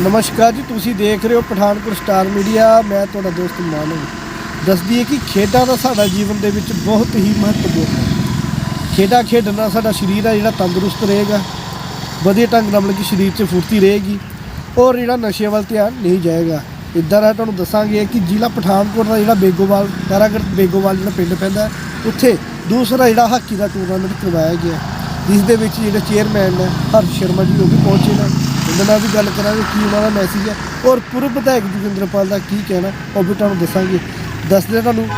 ਨਮਸਕਾਰ ਜੀ, ਤੁਸੀਂ ਦੇਖ ਰਹੇ ਹੋ ਪਠਾਨਕੋਟ ਸਟਾਰ ਮੀਡੀਆ। ਮੈਂ ਤੁਹਾਡਾ ਦੋਸਤ ਮਾਨਵ। ਦੱਸਦੀ ਹੈ ਕਿ ਖੇਡਾਂ ਦਾ ਸਾਡਾ ਜੀਵਨ ਦੇ ਵਿੱਚ ਬਹੁਤ ਹੀ ਮਹੱਤਵਪੂਰਨ ਹੈ। ਖੇਡਾਂ ਖੇਡਣ ਨਾਲ ਸਾਡਾ ਸਰੀਰ ਹੈ ਜਿਹੜਾ ਤੰਦਰੁਸਤ ਰਹੇਗਾ। ਵਧੀਆ ਢੰਗ ਨਾਲ ਮਤਲਬ ਕਿ ਸਰੀਰ 'ਚ ਫੁਰਤੀ ਰਹੇਗੀ ਔਰ ਜਿਹੜਾ ਨਸ਼ੇ ਵੱਲ ਧਿਆਨ ਨਹੀਂ ਜਾਏਗਾ। ਇੱਦਾਂ ਦਾ ਤੁਹਾਨੂੰ ਦੱਸਾਂਗੇ ਕਿ ਜ਼ਿਲ੍ਹਾ ਪਠਾਨਕੋਟ ਦਾ ਜਿਹੜਾ ਬੇਗੋਵਾਲ ਤਾਰਾਗੜ੍ਹ ਬੇਗੋਵਾਲ ਜਿਹੜਾ ਪਿੰਡ ਪੈਂਦਾ, ਉੱਥੇ ਦੂਸਰਾ ਜਿਹੜਾ ਹਾਕੀ ਦਾ ਟੂਰਨਾਮੈਂਟ ਕਰਵਾਇਆ ਗਿਆ। ਜਿਸ ਦੇ ਵਿੱਚ ਜਿਹੜੇ ਚੇਅਰਮੈਨ ਨੇ ਹਰਸ਼ ਸ਼ਰਮਾ ਜੀ ਉਹ ਵੀ ਪਹੁੰਚੇ ਨੇ। ਉਹਨਾਂ ਨਾਲ ਵੀ ਗੱਲ ਕਰਾਂਗੇ ਕੀ ਉਹਨਾਂ ਦਾ ਮੈਸੇਜ ਹੈ ਔਰ ਪੂਰਵ ਵਿਧਾਇਕ ਜੋਗਿੰਦਰਪਾਲ ਦਾ ਕੀ ਕਹਿਣਾ, ਉਹ ਵੀ ਤੁਹਾਨੂੰ ਦੱਸਾਂਗੇ। ਦੱਸਦੇ ਤੁਹਾਨੂੰ।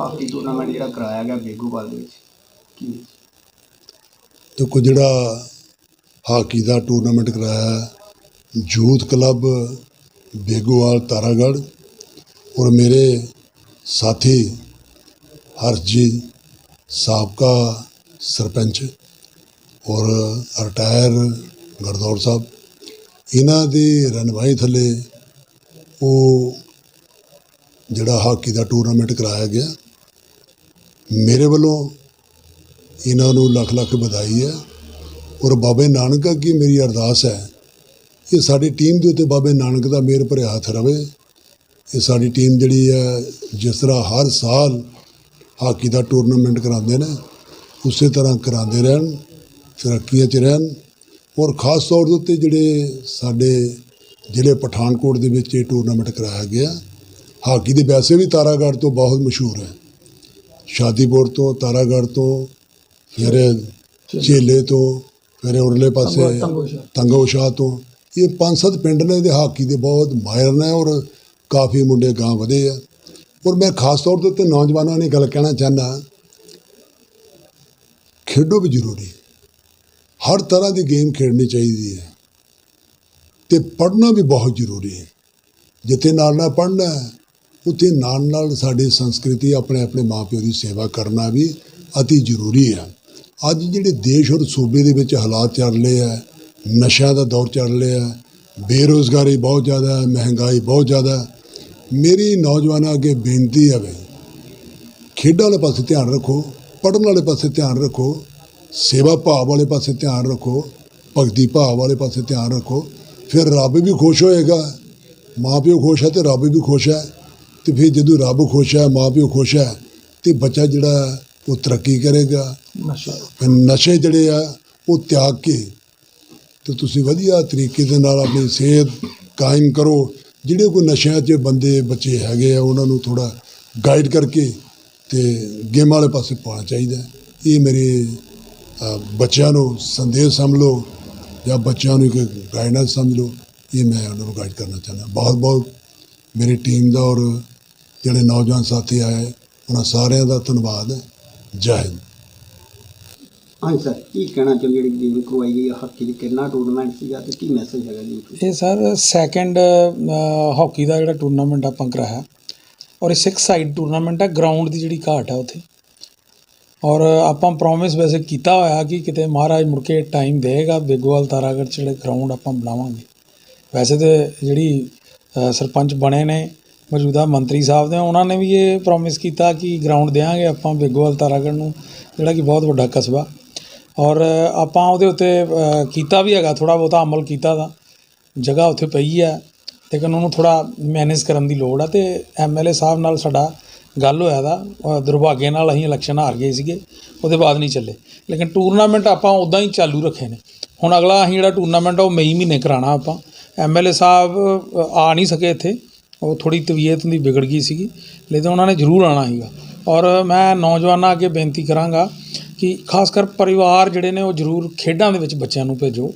ਹਾਕੀ ਟੂਰਨਾਮੈਂਟ ਜਿਹੜਾ ਕਰਾਇਆ ਗਿਆ ਬੇਗੂਵਾਲ ਦੇ ਵਿੱਚ ਕੀ? ਦੇਖੋ ਜਿਹੜਾ ਹਾਕੀ ਦਾ ਟੂਰਨਾਮੈਂਟ ਕਰਾਇਆ ਯੂਥ ਕਲੱਬ ਬੇਗੋਵਾਲ ਤਾਰਾਗੜ੍ਹ ਔਰ ਮੇਰੇ ਸਾਥੀ ਹਰਸ਼ ਜੀ ਸਾਬਕਾ ਸਰਪੰਚ ਔਰ ਰਿਟਾਇਰ ਗਰਦੌਰ ਸਾਹਿਬ, ਇਹਨਾਂ ਦੀ ਰਣਵਾਈ ਥੱਲੇ ਉਹ ਜਿਹੜਾ ਹਾਕੀ ਦਾ ਟੂਰਨਾਮੈਂਟ ਕਰਾਇਆ ਗਿਆ, ਮੇਰੇ ਵੱਲੋਂ ਇਹਨਾਂ ਨੂੰ ਲੱਖ ਲੱਖ ਵਧਾਈ ਹੈ। ਔਰ ਬਾਬੇ ਨਾਨਕ ਅੱਗੇ ਮੇਰੀ ਅਰਦਾਸ ਹੈ ਕਿ ਸਾਡੀ ਟੀਮ ਦੇ ਉੱਤੇ ਬਾਬੇ ਨਾਨਕ ਦਾ ਮਿਹਰ ਭਰਿਆ ਹੱਥ ਰਵੇ। ਇਹ ਸਾਡੀ ਟੀਮ ਜਿਹੜੀ ਹੈ ਜਿਸ ਤਰ੍ਹਾਂ ਹਰ ਸਾਲ ਹਾਕੀ ਦਾ ਟੂਰਨਾਮੈਂਟ ਕਰਾਉਂਦੇ ਨੇ ਉਸੇ ਤਰ੍ਹਾਂ ਕਰਾਉਂਦੇ ਰਹਿਣ ਤਰੱਕੀਆਂ 'ਚ ਰਹਿਣ ਔਰ ਖਾਸ ਤੌਰ ਦੇ ਉੱਤੇ ਜਿਹੜੇ ਸਾਡੇ ਜ਼ਿਲ੍ਹੇ ਪਠਾਨਕੋਟ ਦੇ ਵਿੱਚ ਇਹ ਟੂਰਨਾਮੈਂਟ ਕਰਾਇਆ ਗਿਆ। ਹਾਕੀ ਦੇ ਵੈਸੇ ਵੀ ਤਾਰਾਗੜ੍ਹ ਤੋਂ ਬਹੁਤ ਮਸ਼ਹੂਰ ਹੈ। ਸ਼ਾਦੀਪੁਰ ਤੋਂ ਤਾਰਾਗੜ੍ਹ ਤੋਂ ਫਿਰ ਝੇਲੇ ਤੋਂ ਫਿਰ ਉਰਲੇ ਪਾਸੇ ਤੰਗੋ ਸ਼ਾਹ। ਤੋਂ। ਇਹ ਪੰਜ ਸੱਤ ਪਿੰਡ ਨੇ ਦੇ ਹਾਕੀ ਦੇ ਬਹੁਤ ਮਾਹਿਰ ਨੇ ਔਰ ਕਾਫੀ ਮੁੰਡੇ ਗਾਂ ਵਧੇ ਆ। ਔਰ ਮੈਂ ਖਾਸ ਤੌਰ ਤੇ ਨੌਜਵਾਨਾਂ ਨੇ ਗੱਲ ਕਹਿਣਾ ਚਾਹੁੰਦਾ ਖੇਡੋ ਵੀ ਜ਼ਰੂਰੀ ਹਰ ਤਰ੍ਹਾਂ ਦੀ ਗੇਮ ਖੇਡਣੀ ਚਾਹੀਦੀ ਹੈ। ਤੇ ਪੜ੍ਹਨਾ ਵੀ ਬਹੁਤ ਜ਼ਰੂਰੀ ਹੈ। ਜਿੱਥੇ ਨਾਲ ਨਾਲ ਪੜ੍ਹਨਾ ਉੱਥੇ ਨਾਲ ਨਾਲ ਸਾਡੀ ਸੰਸਕ੍ਰਿਤੀ ਆਪਣੇ ਆਪਣੇ ਮਾਪਿਓ ਦੀ ਸੇਵਾ ਕਰਨਾ ਵੀ ਅਤੀ ਜ਼ਰੂਰੀ ਹੈ। ਅੱਜ ਜਿਹੜੇ ਦੇਸ਼ ਔਰ ਸੂਬੇ ਦੇ ਵਿੱਚ ਹਾਲਾਤ ਚੱਲ ਰਹੇ ਆ ਨਸ਼ਿਆਂ ਦਾ ਦੌਰ ਚੱਲ ਰਿਹਾ ਹੈ ਬੇਰੋਜ਼ਗਾਰੀ ਬਹੁਤ ਜ਼ਿਆਦਾ ਹੈ ਮਹਿੰਗਾਈ ਬਹੁਤ ਜ਼ਿਆਦਾ ਮੇਰੀ ਨੌਜਵਾਨਾਂ ਅੱਗੇ ਬੇਨਤੀ ਹੈ ਵੀ ਖੇਡਾਂ ਵਾਲੇ ਪਾਸੇ ਧਿਆਨ ਰੱਖੋ ਪੜ੍ਹਨ ਵਾਲੇ ਪਾਸੇ ਧਿਆਨ ਰੱਖੋ ਸੇਵਾ ਭਾਵ ਵਾਲੇ ਪਾਸੇ ਧਿਆਨ ਰੱਖੋ ਭਗਤੀ ਭਾਵ ਵਾਲੇ ਪਾਸੇ ਧਿਆਨ ਰੱਖੋ ਫਿਰ ਰੱਬ ਵੀ ਖੁਸ਼ ਹੋਏਗਾ। ਮਾਪਿਓ ਖੁਸ਼ ਹੈ ਤੇ ਰੱਬ ਵੀ ਖੁਸ਼ ਹੈ। ਤੇ ਫਿਰ ਜਦੋਂ ਰੱਬ ਖੁਸ਼ ਹੈ ਮਾਪਿਓ ਖੁਸ਼ ਹੈ ਤੇ ਬੱਚਾ ਜਿਹੜਾ ਹੈ, ਉਹ ਤਰੱਕੀ ਕਰੇਗਾ। ਨਸ਼ੇ। ਜਿਹੜੇ ਆ, ਉਹ ਤਿਆਗ ਕੇ ਤੇ ਤੁਸੀਂ ਵਧੀਆ ਤਰੀਕੇ ਦੇ ਨਾਲ ਆਪਣੀ ਸਿਹਤ ਕਾਇਮ ਕਰੋ। ਜਿਹੜੇ ਕੋਈ ਨਸ਼ਿਆਂ 'ਚ ਬੰਦੇ, ਬੱਚੇ ਹੈਗੇ ਆ, ਉਹਨਾਂ ਨੂੰ ਥੋੜਾ ਗਾਈਡ ਕਰਕੇ ਤੇ ਗੇਮ ਵਾਲੇ ਪਾਸੇ ਪਾਉਣਾ ਚਾਹੀਦਾ। ਇਹ ਮੇਰੇ ਬੱਚਿਆਂ ਨੂੰ ਸੰਦੇਸ਼ ਸਮਝ ਲਓ ਜਾਂ ਬੱਚਿਆਂ ਨੂੰ ਇੱਕ ਗਾਈਡੈਂਸ ਸਮਝ ਲਓ, ਇਹ ਮੈਂ ਉਹਨਾਂ ਨੂੰ ਗਾਈਡ ਕਰਨਾ ਚਾਹੁੰਦਾ। ਬਹੁਤ ਬਹੁਤ ਮੇਰੀ ਟੀਮ ਦਾ ਔਰ ਜਿਹੜੇ ਨੌਜਵਾਨ ਸਾਥੀ ਆਏ, ਉਹਨਾਂ ਸਾਰਿਆਂ ਦਾ ਧੰਨਵਾਦ। ਜੈ ਹਿੰਦ। ਹਾਂਜੀ ਸਰ, ਕੀ ਕਹਿਣਾ ਚਾਹੁੰਦੇ ਜਿਹੜੀ ਗੇਮ ਕਰਵਾਈ ਗਈ ਹਾਕੀ ਦੀ ਕਿੰਨਾ ਟੂਰਨਾਮੈਂਟ ਸੀਗਾ ਤੇ ਕੀ ਮੈਸੇਜ ਹੈਗਾ ਜੀ? ਇਹ ਸਰ ਸੈਕੰਡ ਹਾਕੀ ਦਾ ਜਿਹੜਾ ਟੂਰਨਾਮੈਂਟ ਆਪਾਂ ਕਰਾਇਆ ਔਰ ਇਹ ਸਿਕਸ ਸਾਈਡ ਟੂਰਨਾਮੈਂਟ ਹੈ ਗਰਾਊਂਡ ਦੀ ਜਿਹੜੀ ਘਾਟ ਹੈ ਉੱਥੇ। ਔਰ ਆਪਾਂ ਪ੍ਰੋਮਿਸ ਵੈਸੇ ਕੀਤਾ ਹੋਇਆ ਕਿ ਕਿਤੇ ਮਹਾਰਾਜ ਮੁੜ ਕੇ ਟਾਈਮ ਦੇਗਾ ਬੇਗੋਵਾਲ ਤਾਰਾਗੜ੍ਹ 'ਚ ਜਿਹੜੇ ਗਰਾਊਂਡ ਆਪਾਂ ਬਣਾਵਾਂਗੇ। ਵੈਸੇ ਤੇ ਜਿਹੜੀ ਸਰਪੰਚ ਬਣੇ ਨੇ, ਮੌਜੂਦਾ ਮੰਤਰੀ ਸਾਹਿਬ ਦੇ ਉਹਨਾਂ ਨੇ ਵੀ ਇਹ ਪ੍ਰੋਮਿਸ ਕੀਤਾ ਕਿ ਗਰਾਊਂਡ ਦੇਵਾਂਗੇ ਆਪਾਂ ਬੇਗੋਵਾਲ ਤਾਰਾਗੜ੍ਹ ਨੂੰ, ਜਿਹੜਾ ਕਿ ਬਹੁਤ ਵੱਡਾ ਕਸਬਾ। ਔਰ ਆਪਾਂ ਉਹਦੇ ਉੱਤੇ ਕੀਤਾ ਵੀ ਹੈਗਾ ਥੋੜ੍ਹਾ ਬਹੁਤਾ ਅਮਲ ਕੀਤਾ ਦਾ। ਜਗ੍ਹਾ ਉੱਥੇ ਪਈ ਹੈ ਲੇਕਿਨ ਉਹਨੂੰ ਥੋੜ੍ਹਾ ਮੈਨੇਜ ਕਰਨ ਦੀ ਲੋੜ ਆ ਤੇ ਐਮਐਲਏ ਸਾਹਿਬ ਨਾਲ ਸਾਡਾ ਗੱਲ ਹੋਇਆ ਦਾ। ਅ, ਦੁਰਭਾਗੇ ਨਾਲ ਅਸੀਂ ਇਲੈਕਸ਼ਨ ਹਾਰ ਗਏ ਸੀਗੇ ਉਹਦੇ ਬਾਅਦ ਨਹੀਂ ਚੱਲੇ। ਲੇਕਿਨ ਟੂਰਨਾਮੈਂਟ ਆਪਾਂ ਉਦਾਂ ਹੀ ਚਾਲੂ ਰੱਖੇ ਨੇ। ਹੁਣ ਅਗਲਾ ਅਸੀਂ ਜਿਹੜਾ ਟੂਰਨਾਮੈਂਟ ਆ ਉਹ ਮਈ ਮਹੀਨੇ ਕਰਾਣਾ ਆਪਾਂ। ਐਮਐਲਏ ਸਾਹਿਬ ਆ ਨਹੀਂ ਸਕੇ ਇੱਥੇ। ਉਹ ਥੋੜੀ ਤਬੀਅਤ ਦੀ ਵਿਗੜ ਗਈ ਸੀਗੀ ਲੇਕਿਨ ਉਹਨਾਂ ਨੇ ਜ਼ਰੂਰ ਆਉਣਾ ਸੀਗਾ। ਔਰ ਮੈਂ ਨੌਜਵਾਨਾਂ ਅੱਗੇ ਬੇਨਤੀ ਕਰਾਂਗਾ ਕਿ ਖਾਸ ਕਰ ਪਰਿਵਾਰ ਜਿਹੜੇ ਨੇ ਉਹ ਜ਼ਰੂਰ ਖੇਡਾਂ ਦੇ ਵਿੱਚ ਬੱਚਿਆਂ ਨੂੰ ਭੇਜੋ।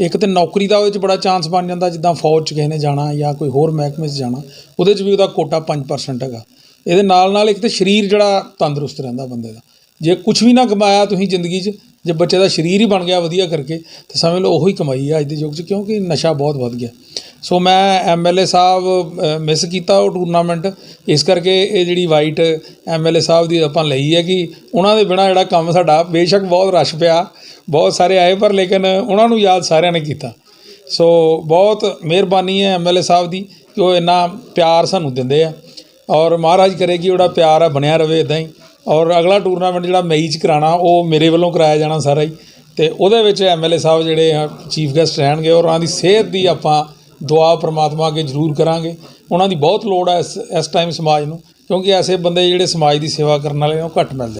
ਇੱਕ ਤੇ ਨੌਕਰੀ ਦਾ ਉਹਦੇ 'ਚ ਬੜਾ ਚਾਂਸ ਬਣ ਜਾਂਦਾ ਜਿੱਦਾਂ ਫੌਜ 'ਚ ਕਿਸੇ ਨੇ ਜਾਣਾ ਜਾਂ ਕੋਈ ਹੋਰ ਮਹਿਕਮੇ 'ਚ ਜਾਣਾ, ਉਹਦੇ 'ਚ ਵੀ ਉਹਦਾ ਕੋਟਾ 5% ਹੈਗਾ। ਇਹਦੇ ਨਾਲ ਨਾਲ ਇੱਕ ਤੇ ਸਰੀਰ ਜਿਹੜਾ ਤੰਦਰੁਸਤ ਰਹਿੰਦਾ ਬੰਦੇ ਦਾ। ਜੇ ਕੁਝ ਵੀ ਨਾ ਕਮਾਇਆ ਤੁਸੀਂ ਜ਼ਿੰਦਗੀ 'ਚ ਜੇ ਬੱਚੇ ਦਾ ਸਰੀਰ ਹੀ ਬਣ ਗਿਆ ਵਧੀਆ ਕਰਕੇ, ਤਾਂ ਸਮਝ ਲਓ ਉਹੀ ਕਮਾਈ ਆ ਅੱਜ ਦੇ ਯੁੱਗ 'ਚ, ਕਿਉਂਕਿ ਨਸ਼ਾ ਬਹੁਤ ਵੱਧ ਗਿਆ। ਸੋ ਮੈਂ ਐਮਐਲਏ ਸਾਹਿਬ ਮਿਸ ਕੀਤਾ ਉਹ ਟੂਰਨਾਮੈਂਟ ਇਸ ਕਰਕੇ ਇਹ ਜਿਹੜੀ ਵਾਈਟ ਐਮਐਲਏ ਸਾਹਿਬ ਦੀ ਆਪਾਂ ਲਈ ਹੈ ਕਿ ਉਹਨਾਂ ਦੇ ਬਿਨਾ ਜਿਹੜਾ ਕੰਮ ਸਾਡਾ ਬੇਸ਼ੱਕ ਬਹੁਤ ਰਸ਼ ਪਿਆ, ਬਹੁਤ ਸਾਰੇ ਆਏ ਪਰ ਲੇਕਿਨ ਉਹਨਾਂ ਨੂੰ ਯਾਦ ਸਾਰਿਆਂ ਨੇ ਕੀਤਾ। ਸੋ ਬਹੁਤ ਮਿਹਰਬਾਨੀ ਹੈ ਐਮਐਲਏ ਸਾਹਿਬ ਦੀ ਕਿ ਉਹ ਇੰਨਾ ਪਿਆਰ ਸਾਨੂੰ ਦਿੰਦੇ ਆ। ਔਰ ਮਹਾਰਾਜ ਕਰੇ ਕਿ ਉਹਦਾ ਪਿਆਰ ਆ ਬਣਿਆ ਰਵੇ ਇਦਾਂ ਹੀ। ਔਰ ਅਗਲਾ ਟੂਰਨਾਮੈਂਟ ਜਿਹੜਾ ਮਈ 'ਚ ਕਰਾਉਣਾ ਉਹ ਮੇਰੇ ਵੱਲੋਂ ਕਰਾਇਆ ਜਾਣਾ ਸਾਰਾ ਹੀ। ਤੇ ਉਹਦੇ ਵਿੱਚ ਐਮਐਲਏ ਸਾਹਿਬ ਜਿਹੜੇ ਆ ਚੀਫ ਗੈਸਟ ਰਹਿਣਗੇ, ਔਰ ਉਹਨਾਂ ਦੀ ਸਿਹਤ ਦੀ ਆਪਾਂ ਦੁਆ ਪ੍ਰਮਾਤਮਾ ਅੱਗੇ ਜ਼ਰੂਰ ਕਰਾਂਗੇ। ਉਹਨਾਂ ਦੀ ਬਹੁਤ ਲੋੜ ਹੈ ਇਸ ਇਸ ਟਾਈਮ ਸਮਾਜ ਨੂੰ, ਕਿਉਂਕਿ ਐਸੇ ਬੰਦੇ ਜਿਹੜੇ ਸਮਾਜ ਦੀ ਸੇਵਾ ਕਰਨ ਵਾਲੇ ਨੇ ਉਹ ਘੱਟ ਮਿਲਦੇ